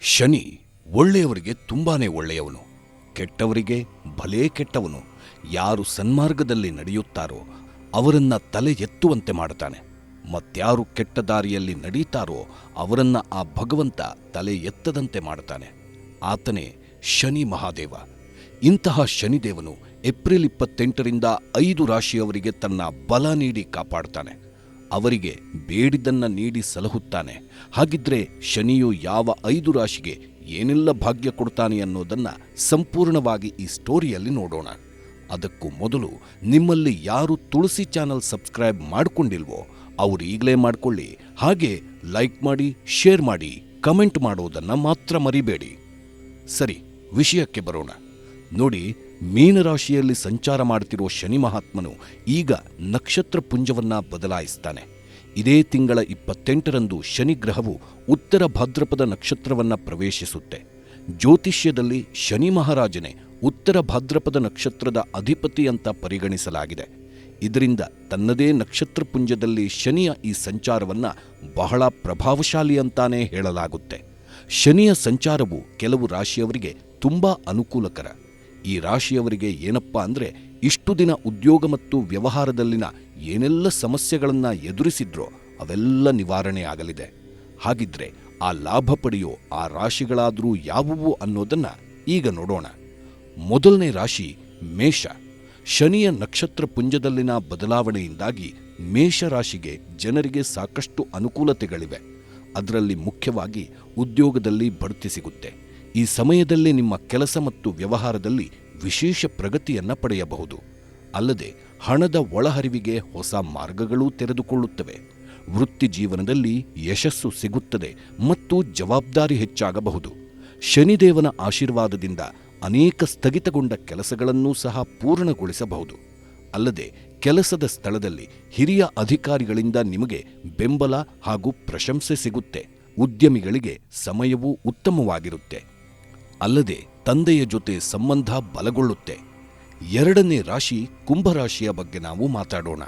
ಶನಿ ಒಳ್ಳೆಯವರಿಗೆ ತುಂಬಾನೇ ಒಳ್ಳೆಯವನು, ಕೆಟ್ಟವರಿಗೆ ಭಲೇ ಕೆಟ್ಟವನು, ಯಾರು ಸನ್ಮಾರ್ಗದಲ್ಲಿ ನಡೆಯುತ್ತಾರೋ ಅವರನ್ನ ತಲೆ ಎತ್ತುವಂತೆ ಮಾಡುತ್ತಾನೆ. ಮತ್ಯಾರು ಕೆಟ್ಟ ದಾರಿಯಲ್ಲಿ ನಡೀತಾರೋ ಅವರನ್ನ ಆ ಭಗವಂತ ತಲೆ ಎತ್ತದಂತೆ ಮಾಡುತ್ತಾನೆ. ಆತನೇ ಶನಿ ಮಹಾದೇವ. ಇಂತಹ ಶನಿದೇವನು ಏಪ್ರಿಲ್ ಇಪ್ಪತ್ತೆಂಟರಿಂದ ಐದು ರಾಶಿಯವರಿಗೆ ತನ್ನ ಬಲ ನೀಡಿ ಕಾಪಾಡ್ತಾನೆ ಅವರಿಗೆ ಬೇಡಿದ್ದನ್ನ ನೀಡಿ ಸಲಹುತ್ತಾನೆ. ಹಾಗಿದ್ರೆ ಶನಿಯು ಯಾವ ಐದು ರಾಶಿಗೆ ಏನೆಲ್ಲ ಭಾಗ್ಯ ಕೊಡ್ತಾನೆ ಅನ್ನೋದನ್ನ ಸಂಪೂರ್ಣವಾಗಿ ಈ ಸ್ಟೋರಿಯಲ್ಲಿ ನೋಡೋಣ. ಅದಕ್ಕೂ ಮೊದಲು ನಿಮ್ಮಲ್ಲಿ ಯಾರು ತುಳಸಿ ಚಾನಲ್ ಸಬ್ಸ್ಕ್ರೈಬ್ ಮಾಡಿಕೊಂಡಿಲ್ವೋ ಅವರು ಈಗಲೇ ಮಾಡಿಕೊಳ್ಳಿ. ಹಾಗೆ ಲೈಕ್ ಮಾಡಿ, ಶೇರ್ ಮಾಡಿ, ಕಮೆಂಟ್ ಮಾಡೋದನ್ನ ಮಾತ್ರ ಮರಿಬೇಡಿ. ಸರಿ, ವಿಷಯಕ್ಕೆ ಬರೋಣ. ನೋಡಿ ಮೀನರಾಶಿಯಲ್ಲಿ ಸಂಚಾರ ಮಾಡುತ್ತಿರುವ ಶನಿ ಮಹಾತ್ಮನು ಈಗ ನಕ್ಷತ್ರ ಪುಂಜವನ್ನ ಬದಲಾಯಿಸ್ತಾನೆ. ಇದೇ ತಿಂಗಳ ಇಪ್ಪತ್ತೆಂಟರಂದು ಶನಿ ಗ್ರಹವು ಉತ್ತರ ಭಾದ್ರಪದ ನಕ್ಷತ್ರವನ್ನ ಪ್ರವೇಶಿಸುತ್ತೆ. ಜ್ಯೋತಿಷ್ಯದಲ್ಲಿ ಶನಿ ಮಹಾರಾಜನೇ ಉತ್ತರ ಭಾದ್ರಪದ ನಕ್ಷತ್ರದ ಅಧಿಪತಿ ಅಂತ ಪರಿಗಣಿಸಲಾಗಿದೆ. ಇದರಿಂದ ತನ್ನದೇ ನಕ್ಷತ್ರ ಪುಂಜದಲ್ಲಿ ಶನಿಯ ಈ ಸಂಚಾರವನ್ನ ಬಹಳ ಪ್ರಭಾವಶಾಲಿ ಅಂತಾನೇ ಹೇಳಲಾಗುತ್ತೆ. ಶನಿಯ ಸಂಚಾರವು ಕೆಲವು ರಾಶಿಯವರಿಗೆ ತುಂಬಾ ಅನುಕೂಲಕರ. ಈ ರಾಶಿಯವರಿಗೆ ಏನಪ್ಪಾ ಅಂದ್ರೆ ಇಷ್ಟು ದಿನ ಉದ್ಯೋಗ ಮತ್ತು ವ್ಯವಹಾರದಲ್ಲಿನ ಏನೆಲ್ಲ ಸಮಸ್ಯೆಗಳನ್ನು ಎದುರಿಸಿದ್ರೋ ಅವೆಲ್ಲ ನಿವಾರಣೆ ಆಗಲಿದೆ. ಹಾಗಿದ್ರೆ ಆ ಲಾಭ ಪಡೆಯೋ ಆ ರಾಶಿಗಳಾದರೂ ಯಾವುವು ಅನ್ನೋದನ್ನ ಈಗ ನೋಡೋಣ. ಮೊದಲನೇ ರಾಶಿ ಮೇಷ. ಶನಿಯ ನಕ್ಷತ್ರ ಪುಂಜದಲ್ಲಿನ ಬದಲಾವಣೆಯಿಂದಾಗಿ ಮೇಷ ರಾಶಿಗೆ ಜನರಿಗೆ ಸಾಕಷ್ಟು ಅನುಕೂಲತೆಗಳಿವೆ. ಅದರಲ್ಲಿ ಮುಖ್ಯವಾಗಿ ಉದ್ಯೋಗದಲ್ಲಿ ಬಡ್ತಿ ಸಿಗುತ್ತೆ. ಈ ಸಮಯದಲ್ಲಿ ನಿಮ್ಮ ಕೆಲಸ ಮತ್ತು ವ್ಯವಹಾರದಲ್ಲಿ ವಿಶೇಷ ಪ್ರಗತಿಯನ್ನು ಪಡೆಯಬಹುದು. ಅಲ್ಲದೆ ಹಣದ ಒಳಹರಿವಿಗೆ ಹೊಸ ಮಾರ್ಗಗಳೂ ತೆರೆದುಕೊಳ್ಳುತ್ತವೆ. ವೃತ್ತಿ ಜೀವನದಲ್ಲಿ ಯಶಸ್ಸು ಸಿಗುತ್ತದೆ ಮತ್ತು ಜವಾಬ್ದಾರಿ ಹೆಚ್ಚಾಗಬಹುದು. ಶನಿದೇವನ ಆಶೀರ್ವಾದದಿಂದ ಅನೇಕ ಸ್ಥಗಿತಗೊಂಡ ಕೆಲಸಗಳನ್ನೂ ಸಹ ಪೂರ್ಣಗೊಳಿಸಬಹುದು. ಅಲ್ಲದೆ ಕೆಲಸದ ಸ್ಥಳದಲ್ಲಿ ಹಿರಿಯ ಅಧಿಕಾರಿಗಳಿಂದ ನಿಮಗೆ ಬೆಂಬಲ ಹಾಗೂ ಪ್ರಶಂಸೆ ಸಿಗುತ್ತೆ. ಉದ್ಯಮಿಗಳಿಗೆ ಸಮಯವೂ ಉತ್ತಮವಾಗಿರುತ್ತೆ. ಅಲ್ಲದೆ ತಂದೆಯ ಜೊತೆ ಸಂಬಂಧ ಬಲಗೊಳ್ಳುತ್ತೆ. ಎರಡನೇ ರಾಶಿ ಕುಂಭರಾಶಿಯ ಬಗ್ಗೆ ನಾವು ಮಾತಾಡೋಣ.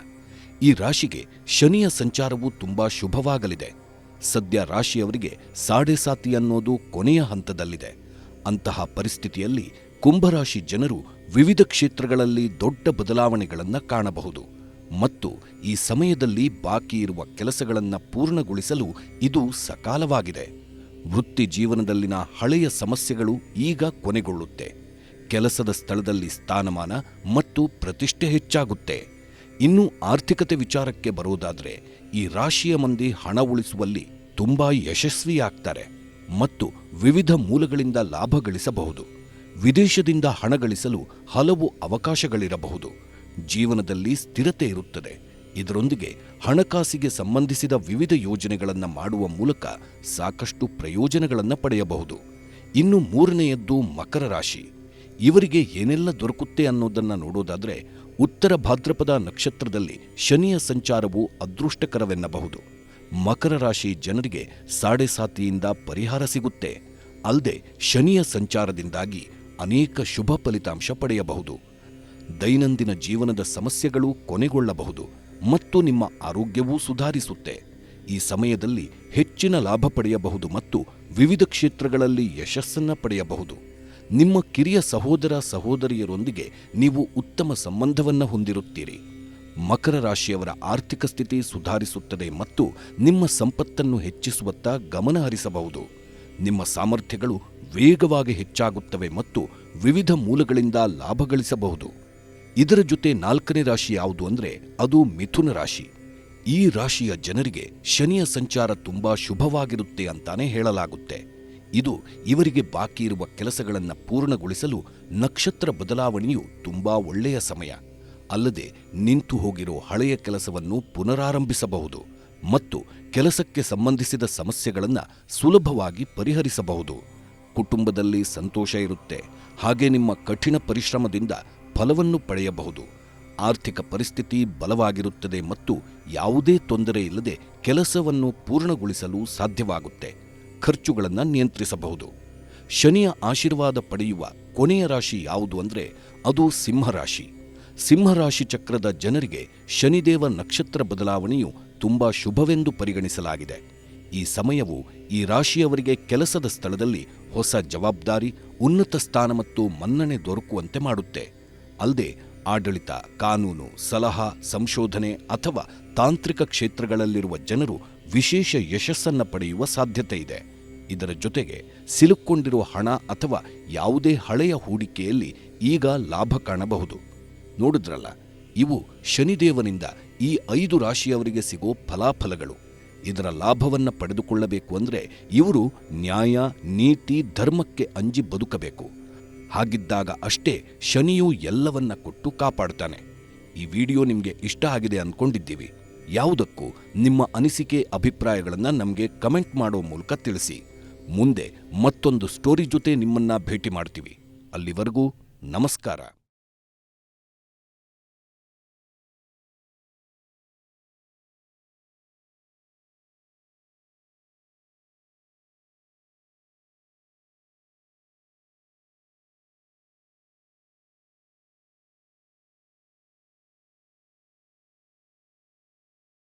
ಈ ರಾಶಿಗೆ ಶನಿಯ ಸಂಚಾರವು ತುಂಬಾ ಶುಭವಾಗಲಿದೆ. ಸದ್ಯ ರಾಶಿಯವರಿಗೆ ಸಾಡೆ ಸಾತಿ ಅನ್ನೋದು ಕೊನೆಯ ಹಂತದಲ್ಲಿದೆ. ಅಂತಹ ಪರಿಸ್ಥಿತಿಯಲ್ಲಿ ಕುಂಭರಾಶಿ ಜನರು ವಿವಿಧ ಕ್ಷೇತ್ರಗಳಲ್ಲಿ ದೊಡ್ಡ ಬದಲಾವಣೆಗಳನ್ನು ಕಾಣಬಹುದು. ಮತ್ತು ಈ ಸಮಯದಲ್ಲಿ ಬಾಕಿ ಇರುವ ಕೆಲಸಗಳನ್ನು ಪೂರ್ಣಗೊಳಿಸಲು ಇದು ಸಕಾಲವಾಗಿದೆ. ವೃತ್ತಿ ಜೀವನದಲ್ಲಿನ ಹಳೆಯ ಸಮಸ್ಯೆಗಳು ಈಗ ಕೊನೆಗೊಳ್ಳುತ್ತೆ. ಕೆಲಸದ ಸ್ಥಳದಲ್ಲಿ ಸ್ಥಾನಮಾನ ಮತ್ತು ಪ್ರತಿಷ್ಠೆ ಹೆಚ್ಚಾಗುತ್ತೆ. ಇನ್ನು ಆರ್ಥಿಕತೆ ವಿಚಾರಕ್ಕೆ ಬರೋದಾದರೆ ಈ ರಾಶಿಯ ಮಂದಿ ಹಣ ಉಳಿಸುವಲ್ಲಿ ತುಂಬಾ ಯಶಸ್ವಿಯಾಗ್ತಾರೆ ಮತ್ತು ವಿವಿಧ ಮೂಲಗಳಿಂದ ಲಾಭ ಗಳಿಸಬಹುದು. ವಿದೇಶದಿಂದ ಹಣ ಗಳಿಸಲು ಹಲವು ಅವಕಾಶಗಳಿರಬಹುದು. ಜೀವನದಲ್ಲಿ ಸ್ಥಿರತೆ ಇರುತ್ತದೆ. ಇದರೊಂದಿಗೆ ಹಣಕಾಸಿಗೆ ಸಂಬಂಧಿಸಿದ ವಿವಿಧ ಯೋಜನೆಗಳನ್ನು ಮಾಡುವ ಮೂಲಕ ಸಾಕಷ್ಟು ಪ್ರಯೋಜನಗಳನ್ನು ಪಡೆಯಬಹುದು. ಇನ್ನು ಮೂರನೆಯದ್ದು ಮಕರ ರಾಶಿ. ಇವರಿಗೆ ಏನೆಲ್ಲ ದೊರಕುತ್ತೆ ಅನ್ನೋದನ್ನು ನೋಡೋದಾದ್ರೆ ಉತ್ತರ ಭಾದ್ರಪದ ನಕ್ಷತ್ರದಲ್ಲಿ ಶನಿಯ ಸಂಚಾರವು ಅದೃಷ್ಟಕರವೆನ್ನಬಹುದು. ಮಕರ ರಾಶಿ ಜನರಿಗೆ ಸಾಡೆ ಸಾತಿಯಿಂದ ಪರಿಹಾರ ಸಿಗುತ್ತೆ. ಅಲ್ಲದೆ ಶನಿಯ ಸಂಚಾರದಿಂದಾಗಿ ಅನೇಕ ಶುಭ ಫಲಿತಾಂಶ ಪಡೆಯಬಹುದು. ದೈನಂದಿನ ಜೀವನದ ಸಮಸ್ಯೆಗಳು ಕೊನೆಗೊಳ್ಳಬಹುದು. ಮತ್ತು ನಿಮ್ಮ ಆರೋಗ್ಯವೂ ಸುಧಾರಿಸುತ್ತೆ. ಈ ಸಮಯದಲ್ಲಿ ಹೆಚ್ಚಿನ ಲಾಭ ಪಡೆಯಬಹುದು ಮತ್ತು ವಿವಿಧ ಕ್ಷೇತ್ರಗಳಲ್ಲಿ ಯಶಸ್ಸನ್ನು ಪಡೆಯಬಹುದು. ನಿಮ್ಮ ಕಿರಿಯ ಸಹೋದರ ಸಹೋದರಿಯರೊಂದಿಗೆ ನೀವು ಉತ್ತಮ ಸಂಬಂಧವನ್ನು ಹೊಂದಿರುತ್ತೀರಿ. ಮಕರ ರಾಶಿಯವರ ಆರ್ಥಿಕ ಸ್ಥಿತಿ ಸುಧಾರಿಸುತ್ತದೆ ಮತ್ತು ನಿಮ್ಮ ಸಂಪತ್ತನ್ನು ಹೆಚ್ಚಿಸುವತ್ತ ಗಮನ ಹರಿಸಬಹುದು. ನಿಮ್ಮ ಸಾಮರ್ಥ್ಯಗಳು ವೇಗವಾಗಿ ಹೆಚ್ಚಾಗುತ್ತವೆ ಮತ್ತು ವಿವಿಧ ಮೂಲಗಳಿಂದ ಲಾಭ ಗಳಿಸಬಹುದು. ಇದರ ಜೊತೆ ನಾಲ್ಕನೇ ರಾಶಿ ಯಾವುದು ಅಂದ್ರೆ ಅದು ಮಿಥುನ ರಾಶಿ. ಈ ರಾಶಿಯ ಜನರಿಗೆ ಶನಿಯ ಸಂಚಾರ ತುಂಬಾ ಶುಭವಾಗಿರುತ್ತೆ ಅಂತಾನೆ ಹೇಳಲಾಗುತ್ತೆ. ಇದು ಇವರಿಗೆ ಬಾಕಿ ಇರುವ ಕೆಲಸಗಳನ್ನು ಪೂರ್ಣಗೊಳಿಸಲು ನಕ್ಷತ್ರ ಬದಲಾವಣೆಯು ತುಂಬಾ ಒಳ್ಳೆಯ ಸಮಯ. ಅಲ್ಲದೆ ನಿಂತು ಹೋಗಿರೋ ಹಳೆಯ ಕೆಲಸವನ್ನು ಪುನರಾರಂಭಿಸಬಹುದು ಮತ್ತು ಕೆಲಸಕ್ಕೆ ಸಂಬಂಧಿಸಿದ ಸಮಸ್ಯೆಗಳನ್ನು ಸುಲಭವಾಗಿ ಪರಿಹರಿಸಬಹುದು. ಕುಟುಂಬದಲ್ಲಿ ಸಂತೋಷ ಇರುತ್ತೆ. ಹಾಗೆ ನಿಮ್ಮ ಕಠಿಣ ಪರಿಶ್ರಮದಿಂದ ಫಲವನ್ನು ಪಡೆಯಬಹುದು. ಆರ್ಥಿಕ ಪರಿಸ್ಥಿತಿ ಬಲವಾಗಿರುತ್ತದೆ ಮತ್ತು ಯಾವುದೇ ತೊಂದರೆ ಇಲ್ಲದೆ ಕೆಲಸವನ್ನು ಪೂರ್ಣಗೊಳಿಸಲು ಸಾಧ್ಯವಾಗುತ್ತೆ. ಖರ್ಚುಗಳನ್ನು ನಿಯಂತ್ರಿಸಬಹುದು. ಶನಿಯ ಆಶೀರ್ವಾದ ಪಡೆಯುವ ಕೊನೆಯ ರಾಶಿ ಯಾವುದು ಅಂದ್ರೆ ಅದು ಸಿಂಹರಾಶಿ. ಸಿಂಹರಾಶಿ ಚಕ್ರದ ಜನರಿಗೆ ಶನಿದೇವ ನಕ್ಷತ್ರ ಬದಲಾವಣೆಯು ತುಂಬಾ ಶುಭವೆಂದು ಪರಿಗಣಿಸಲಾಗಿದೆ. ಈ ಸಮಯವು ಈ ರಾಶಿಯವರಿಗೆ ಕೆಲಸದ ಸ್ಥಳದಲ್ಲಿ ಹೊಸ ಜವಾಬ್ದಾರಿ, ಉನ್ನತ ಸ್ಥಾನ ಮತ್ತು ಮನ್ನಣೆ ದೊರಕುವಂತೆ ಮಾಡುತ್ತೆ. ಅಲ್ಲದೆ ಆಡಳಿತ, ಕಾನೂನು, ಸಲಹಾ, ಸಂಶೋಧನೆ ಅಥವಾ ತಾಂತ್ರಿಕ ಕ್ಷೇತ್ರಗಳಲ್ಲಿರುವ ಜನರು ವಿಶೇಷ ಯಶಸ್ಸನ್ನು ಪಡೆಯುವ ಸಾಧ್ಯತೆ ಇದೆ. ಇದರ ಜೊತೆಗೆ ಸಿಲುಕೊಂಡಿರುವ ಹಣ ಅಥವಾ ಯಾವುದೇ ಹಳೆಯ ಹೂಡಿಕೆಯಲ್ಲಿ ಈಗ ಲಾಭ ಕಾಣಬಹುದು. ನೋಡಿದ್ರಲ್ಲ, ಇವು ಶನಿದೇವನಿಂದ ಈ ಐದು ರಾಶಿಯವರಿಗೆ ಸಿಗೋ ಫಲಾಫಲಗಳು. ಇದರ ಲಾಭವನ್ನು ಪಡೆದುಕೊಳ್ಳಬೇಕು ಅಂದ್ರೆ ಇವರು ನ್ಯಾಯ, ನೀತಿ, ಧರ್ಮಕ್ಕೆ ಅಂಜಿ ಬದುಕಬೇಕು. ಹಾಗಿದ್ದಾಗ ಅಷ್ಟೇ ಶನಿಯು ಎಲ್ಲವನ್ನ ಕೊಟ್ಟು ಕಾಪಾಡ್ತಾನೆ. ಈ ವಿಡಿಯೋ ನಿಮಗೆ ಇಷ್ಟ ಆಗಿದೆ ಅನ್ಕೊಂಡಿದ್ದೀವಿ. ಯಾವುದಕ್ಕೂ ನಿಮ್ಮ ಅನಿಸಿಕೆ, ಅಭಿಪ್ರಾಯಗಳನ್ನು ನಮಗೆ ಕಮೆಂಟ್ ಮಾಡೋ ಮೂಲಕ ತಿಳಿಸಿ. ಮುಂದೆ ಮತ್ತೊಂದು ಸ್ಟೋರಿ ಜೊತೆ ನಿಮ್ಮನ್ನ ಭೇಟಿ ಮಾಡ್ತೀವಿ. ಅಲ್ಲಿವರೆಗೂ ನಮಸ್ಕಾರ.